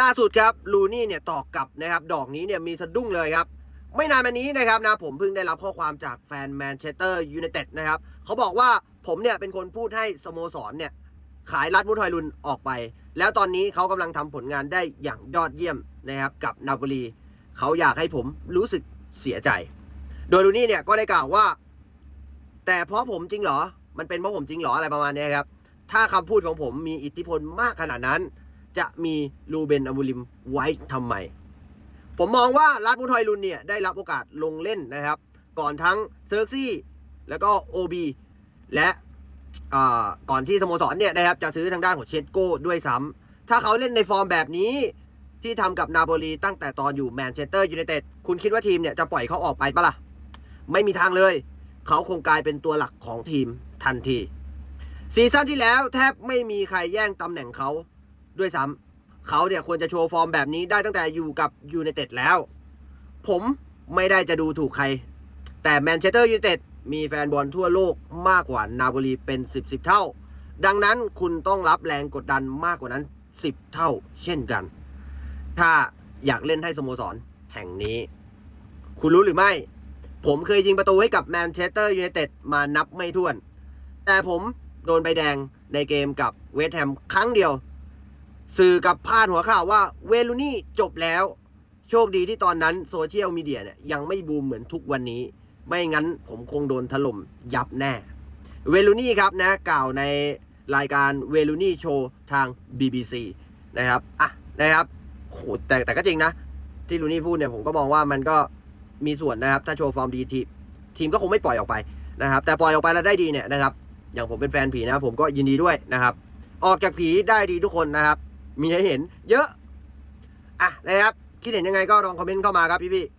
ล่าสุดครับลูนี่เนี่ยตอบกลับนะครับดอกนี้เนี่ยมีสะดุ้งเลยครับ ไม่นานมานี้นะครับนะผมเพิ่งได้รับข้อความจากแฟนแมนเชสเตอร์ยูไนเต็ดนะครับเขาบอกว่าผมเนี่ยเป็นคนพูดให้สโมสรเนี่ยขายรัดมุทอยลุนออกไป แล้วตอนนี้เขากำลังทำผลงานได้อย่างยอดเยี่ยมนะครับกับนาโปลีเขาอยากให้ผมรู้สึกเสียใจ โดยลูนี่เนี่ยก็ได้กล่าวว่า แต่เพราะผมจริงเหรอ มันเป็นเพราะผมจริงเหรออะไรประมาณนี้ครับถ้าคำพูดของผมมีอิทธิพลมากขนาดนั้น จะมีลูเบนอามูลิมไว้ทำไม ผมมองว่ารัดมุทอยลุนเนี่ยได้รับโอกาสลงเล่นนะครับ ก่อนทั้งเซอร์ซี่แล้วก็โอบีและก่อนที่สโมสรเนี่ยนะครับจะซื้อทางด้านของเชสโก้ด้วยซ้ำถ้าเขาเล่นในฟอร์มแบบนี้ที่ทำกับนาโปลีตั้งแต่ตอนอยู่แมนเชสเตอร์ยูไนเต็ดคุณคิดว่าทีมเนี่ยจะปล่อยเขาออกไปปะล่ะ ไม่มีทางเลย เขาคงกลายเป็นตัวหลักของทีมทันที ซีซั่นที่แล้วแทบไม่มีใครแย่งตำแหน่งเขา ด้วยซ้ำเขาเนี่ยควรจะโชว์ฟอร์มแบบนี้ได้ตั้งแต่อยู่กับยูไนเต็ดแล้ว ผมไม่ได้จะดูถูกใคร แต่แมนเชสเตอร์ยูไนเต็ดมีแฟนบอลทั่วโลกมากกว่านาโปลีเป็น10 10เท่า ดังนั้นคุณต้องรับแรงกดดันมากกว่านั้น 10 เท่า เช่นกัน ถ้าอยากเล่นให้สโมสรแห่งนี้ คุณรู้หรือไม่ ผมเคยยิงประตูให้กับแมนเชสเตอร์ยูไนเต็ดมานับไม่ถ้วน แต่ผมโดนใบแดงในเกมกับเวสต์แฮมครั้งเดียว สื่อกับพาดหัวข่าวว่าเวลูนี่จบแล้ว โชคดีที่ตอนนั้นโซเชียลมีเดียเนี่ยยังไม่บูมเหมือนทุกวันนี้ ไม่งั้นผมคงโดนถล่มยับแน่ เวลูนี่ครับนะกล่าวในรายการเวลูนี่โชว์ทาง BBC นะครับอะนะครับโหแต่แต่ก็จริงนะ ที่ลูนี่พูดเนี่ยผมก็มองว่ามันก็มีส่วนนะครับ ถ้าโชว์ฟอร์มดีทีทีมก็คงไม่ปล่อยออกไปนะครับ แต่ปล่อยออกไปแล้วได้ดีเนี่ยนะครับ อย่างผมเป็นแฟนผีนะผมก็ยินดีด้วยนะครับ ออกจากผีได้ดีทุกคนนะครับ มีให้เห็นเยอะ อะนะครับ คิดเห็นยังไงก็ลองคอมเมนต์เข้ามาครับพี่พี่ๆ